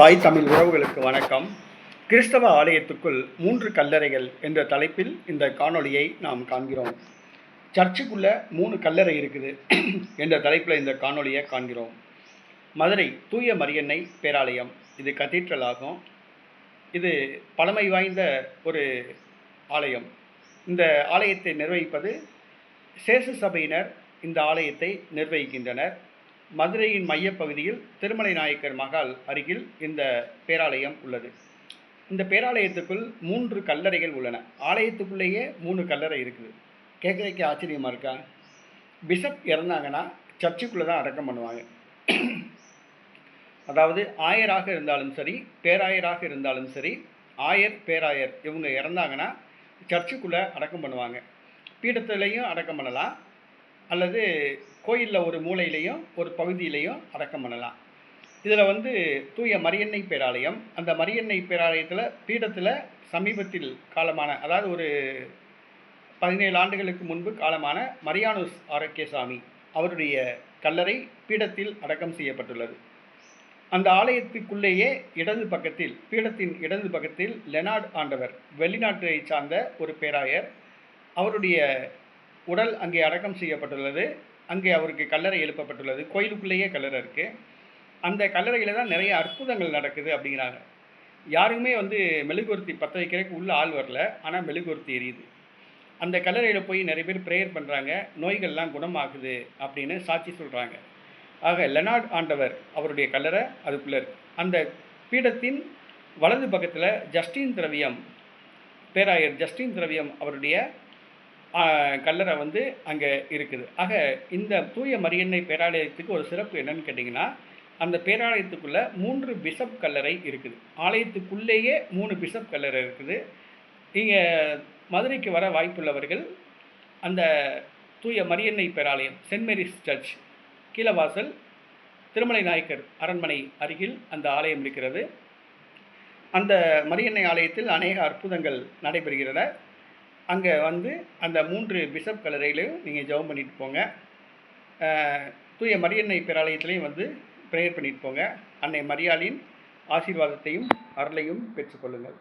தாய் தமிழ் உறவுகளுக்கு வணக்கம். கிறிஸ்தவ ஆலயத்துக்குள் மூன்று கல்லறைகள் என்ற தலைப்பில் இந்த காணொளியை நாம் காண்கிறோம். சர்ச்சுக்குள்ள மூணு கல்லறை இருக்குது என்ற தலைப்பில் இந்த காணொளியை காண்கிறோம். மதுரை தூய மரியன்னை பேராலயம். இது கத்தீட்ரல் ஆகும். இது பழமை வாய்ந்த ஒரு ஆலயம். இந்த ஆலயத்தை நிர்வகிப்பது சேசு சபையினர் இந்த ஆலயத்தை நிர்வகிக்கின்றனர். மதுரையின் மையப்பகுதியில் திருமலை நாயக்கர் மகால் அருகில் இந்த பேராலயம் உள்ளது. இந்த பேராலயத்துக்குள் மூன்று கல்லறைகள் உள்ளன. ஆலயத்துக்குள்ளேயே மூணு கல்லறை இருக்குது. கேட்குறதுக்கு ஆச்சரியமாக இருக்கா? பிஷப் இறந்தாங்கன்னா சர்ச்சுக்குள்ளே தான் அடக்கம் பண்ணுவாங்க. அதாவது ஆயராக இருந்தாலும் சரி பேராயராக இருந்தாலும் சரி ஆயர் பேராயர் இவங்க இறந்தாங்கன்னா சர்ச்சுக்குள்ளே அடக்கம் பண்ணுவாங்க. பீடத்துலேயும் அடக்கம் பண்ணலாம். அல்லது கோயிலில் ஒரு மூலையிலையும் ஒரு பகுதியிலையும் அடக்கம் பண்ணலாம். இதில் வந்து தூய மரியன்னை பேராலயம். அந்த மரியன்னை பேராலயத்தில் பீடத்தில் சமீபத்தில் காலமான அதாவது ஒரு பதினேழு ஆண்டுகளுக்கு முன்பு காலமான மரியானுஸ் ஆரோக்கியசாமி அவருடைய கல்லறை பீடத்தில் அடக்கம் செய்யப்பட்டுள்ளது. அந்த ஆலயத்துக்குள்ளேயே இடது பக்கத்தில் பீடத்தின் இடது பக்கத்தில் லெனார்ட் ஆண்டவர் வெளிநாட்டை சார்ந்த ஒரு பேராயர் அவருடைய உடல் அங்கே அடக்கம் செய்யப்பட்டுள்ளது. அங்கே அவருக்கு கல்லறை எழுப்பப்பட்டுள்ளது. கோயிலுக்குள்ளேயே கல்லறை இருக்குது அந்த கல்லறையில் தான் நிறைய அற்புதங்கள் நடக்குது அப்படிங்கிறாங்க. யாருமே வந்து மெழுகுவர்த்தி பற்ற வைக்கிறதுக்கு உள்ள ஆள் வரல. ஆனால் மெழுகுவர்த்தி எரியுது. அந்த கல்லறையில் போய் நிறைய பேர் ப்ரேயர் பண்ணுறாங்க நோய்கள்லாம் குணமாகுது அப்படின்னு சாட்சி சொல்கிறாங்க ஆக லெனார்ட் ஆண்டவர் அவருடைய கல்லறை அதுக்குள்ளே இருக்கு. அந்த பீடத்தின் வலது பக்கத்தில் ஜஸ்டின் திரவியம் பேராயர் ஜஸ்டின் திரவியம் அவருடைய கல்லறை வந்து அங்கே இருக்குது. ஆக இந்த தூய மரியன்னை பேராலயத்துக்கு ஒரு சிறப்பு என்னன்னு கேட்டிங்கன்னா அந்த பேராலயத்துக்குள்ளே மூன்று பிஷப் கல்லறை இருக்குது. ஆலயத்துக்குள்ளேயே மூணு பிஷப் கல்லறை இருக்குது. இங்கே மதுரைக்கு வர வாய்ப்புள்ளவர்கள் அந்த தூய மரியன்னை பேராலயம் saint Mary's church Keezhavasal Thirumalai Nayakkar அரண்மனை அருகில் அந்த ஆலயம் இருக்கிறது. அந்த மரியன்னை ஆலயத்தில் அநேக அற்புதங்கள் நடைபெறுகிறன அங்கே வந்து அந்த மூன்று பிஷப் கலரையிலையும் நீங்கள் ஜெபம் பண்ணிட்டு போங்க. தூய மரியன்னை பேராலயத்திலையும் வந்து ப்ரேயர் பண்ணிட்டு போங்க. அன்னை மரியாளின் ஆசீர்வாதத்தையும் அருளையும் பெற்றுக்கொள்ளுங்கள்.